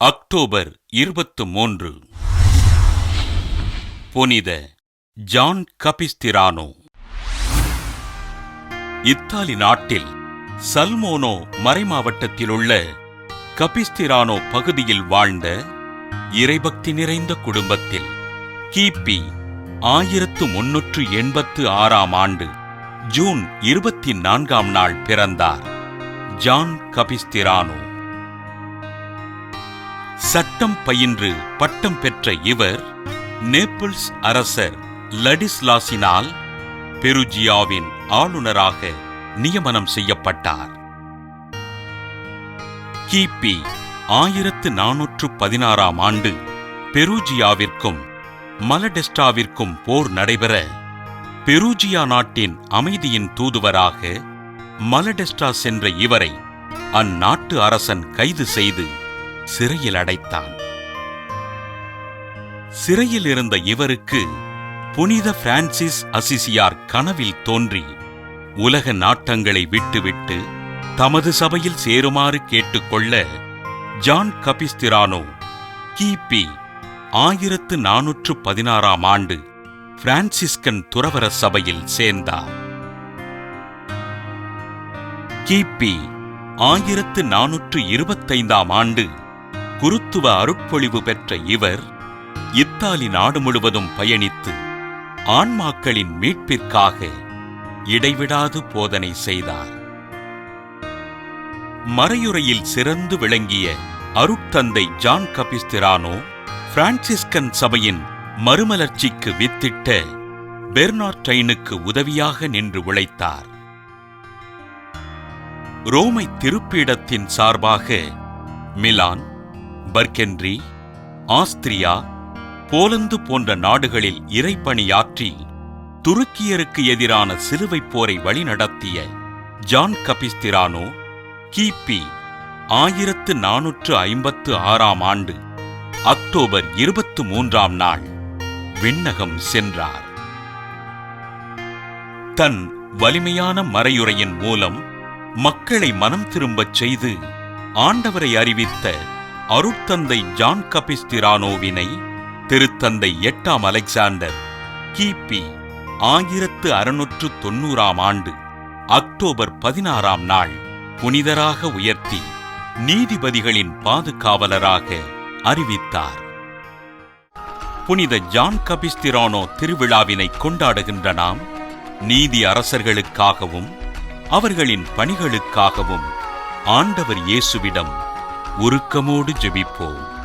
October இருபத்து மூன்று. புனித ஜான் கபிஸ்திரானோ. இத்தாலி நாட்டில் சல்மோனோ மறைமாவட்டத்தில் உள்ள கபிஸ்திரானோ பகுதியில் வாழ்ந்த இறைபக்தி நிறைந்த குடும்பத்தில் கிபி ஆயிரத்து முன்னூற்று எண்பத்து ஆறாம் ஆண்டு ஜூன் இருபத்தி நான்காம் நாள் பிறந்தார் ஜான் கபிஸ்திரானோ. சட்டம் பயின்று பட்டம் பெற்ற இவர் நேபிள்ஸ் அரசர் லடிஸ்லாசினால் பெருஜியாவின் ஆளுநராக நியமனம் செய்யப்பட்டார். கிபி ஆயிரத்து நானூற்று பதினாறாம் ஆண்டு பெருஜியாவிற்கும் மலடெஸ்டாவிற்கும் போர் நடைபெற பெருஜியா நாட்டின் அமைதியின் தூதுவராக மலடெஸ்டா சென்ற இவரை அந்நாட்டு அரசன் கைது செய்து சிறையில் அடைத்தான். சிறையில் இருந்த இவருக்கு புனித பிரான்சிஸ் அசிசியார் கனவில் தோன்றி உலக நாட்டங்களை விட்டுவிட்டு தமது சபையில் சேருமாறு கேட்டுக்கொள்ள ஜான் கபிஸ்திரானோ கிபி ஆயிரத்து நானூற்று பதினாறாம் ஆண்டு பிரான்சிஸ்கன் துறவர சபையில் சேர்ந்தார். கிபி ஆயிரத்து நானூற்று இருபத்தைந்தாம் ஆண்டு குருத்துவ அருட்பொழிவு பெற்ற இவர் இத்தாலி நாடு முழுவதும் பயணித்து ஆன்மாக்களின் மீட்பிற்காக இடைவிடாது போதனை செய்தார். மறையுறையில் சிறந்து விளங்கிய அருட்தந்தை ஜான் கபிஸ்திரானோ பிரான்சிஸ்கன் சபையின் மறுமலர்ச்சிக்கு வித்திட்ட பெர்னார்டைனுக்கு உதவியாக நின்று உழைத்தார். ரோமை திருப்பீடத்தின் சார்பாக மிலான் பர்கென்றி ஆஸ்திரியா போலந்து போன்ற நாடுகளில் இறைப்பணியாற்றி துருக்கியருக்கு எதிரான சிலுவைப் போரை வழிநடத்திய ஜான் கபிஸ்திரானோ கிபி ஆயிரத்து நானூற்று ஐம்பத்து ஆறாம் ஆண்டு அக்டோபர் இருபத்து மூன்றாம் நாள் விண்ணகம் சென்றார். தன் வலிமையான மறையுறையின் மூலம் மக்களை மனம் திரும்பச் செய்து ஆண்டவரை அறிவித்த அருட்தந்தை ஜான் கபிஸ்திரானோவினை திருத்தந்தை எட்டாம் அலெக்சாண்டர் கிபி ஆயிரத்து அறுநூற்று தொன்னூறாம் ஆண்டு அக்டோபர் பதினாறாம் நாள் புனிதராக உயர்த்தி நீதிபதிகளின் பாதுகாவலராக அறிவித்தார். புனித ஜான் கபிஸ்திரானோ திருவிழாவினை கொண்டாடுகின்ற நாம் நீதி அரசர்களுக்காகவும் அவர்களின் பணிகளுக்காகவும் ஆண்டவர் இயேசுவிடம் உருக்கமோடு ஜெபிப்போம்.